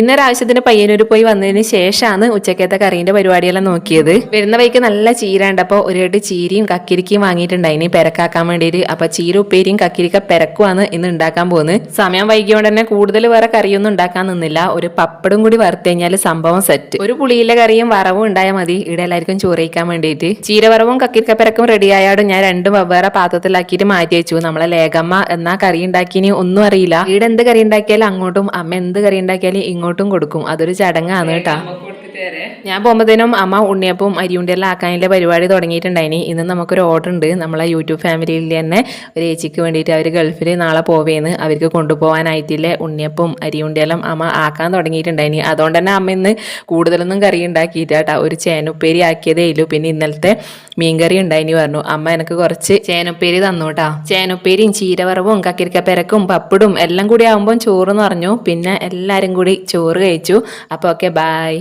ഇന്നൊരാവശ്യത്തിന് പയ്യന്നൂർ പോയി വന്നതിന് ശേഷമാണ് ഉച്ചക്കത്തെ കറീന്റെ പരിപാടിയെല്ലാം നോക്കിയത്. വരുന്ന വഴിക്ക് നല്ല ചീര ഉണ്ടപ്പോൾ ഒരു കെട്ട് ചീരയും കക്കിരിക്കയും വാങ്ങിയിട്ടുണ്ടായിനി പെരക്കാക്കാൻ വേണ്ടിയിട്ട് അപ്പോൾ ചീര ഉപ്പേരിയും കക്കിരിക്ക പെരക്കുവാണ് ഇന്ന് ഉണ്ടാക്കാൻ പോകുന്നത്. സമയം വൈകിയോണ്ട് തന്നെ കൂടുതൽ വേറെ കറിയൊന്നും ഉണ്ടാക്കാൻ നിന്നില്ല. ഒരു പപ്പടും കൂടി വറുത്ത് കഴിഞ്ഞാൽ സംഭവം സെറ്റ്. ഒരു പുളിയിലെ കറിയും വറവും ഉണ്ടായാൽ മതി. ഇവിടെ എല്ലാവർക്കും ചോറയിക്കാൻ വേണ്ടിയിട്ട് ചീരവറവും കക്കിരിക്ക പെരക്കും റെഡി ആയാലും ഞാൻ രണ്ടും വെവ്വേറെ പാത്രത്തിലാക്കിയിട്ട് മാറ്റി വെച്ചു. നമ്മളെ ലേഖമ്മ എന്നാ കറി ഉണ്ടാക്കിനി ഒന്നും അറിയില്ല. ഇവിടെ എന്ത് കറി ഉണ്ടാക്കിയാലും അങ്ങോട്ടും അമ്മ എന്ത് കറി ഉണ്ടാക്കിയാലും ഇങ്ങോട്ടും കൊടുക്കും. അതൊരു ചടങ്ങാണ് കേട്ടാ. ഞാൻ പോകുമ്പോഴത്തേനും അമ്മ ഉണ്ണിയപ്പം അരിയുണ്ടി എല്ലാം ആക്കാനുള്ള പരിപാടി തുടങ്ങിയിട്ടുണ്ടായിനി. ഇന്ന് നമുക്കൊരു ഓർഡർ ഉണ്ട്. നമ്മളെ യൂട്യൂബ് ഫാമിലിയിൽ തന്നെ ഒരു ഏച്ചിക്ക് വേണ്ടിയിട്ട് അവർ ഗൾഫിൽ നാളെ പോവേന്ന് അവർക്ക് കൊണ്ടുപോകാനായിട്ടില്ലേ ഉണ്ണിയപ്പം അരിയുണ്ടിയെല്ലാം അമ്മ ആക്കാൻ തുടങ്ങിയിട്ടുണ്ടായിനി. അതുകൊണ്ട് തന്നെ അമ്മ ഇന്ന് കൂടുതലൊന്നും കറി ഉണ്ടാക്കിയിട്ടാ ഒരു ചേനുപ്പേരി ആക്കിയതേ ഇല്ലു പിന്നെ ഇന്നലത്തെ മീൻകറി ഉണ്ടായിനി പറഞ്ഞു. അമ്മ എനിക്ക് കുറച്ച് ചേനുപ്പേരി തന്നു കേട്ടാ. ചേനുപ്പേരിയും ചീരവറവും കക്കിരിക്കപ്പെരക്കും പപ്പടും എല്ലാം കൂടി ആകുമ്പോൾ ചോറ് പറഞ്ഞു. പിന്നെ എല്ലാവരും കൂടി ചോറ് കഴിച്ചു. അപ്പോൾ ഓക്കെ ബായ്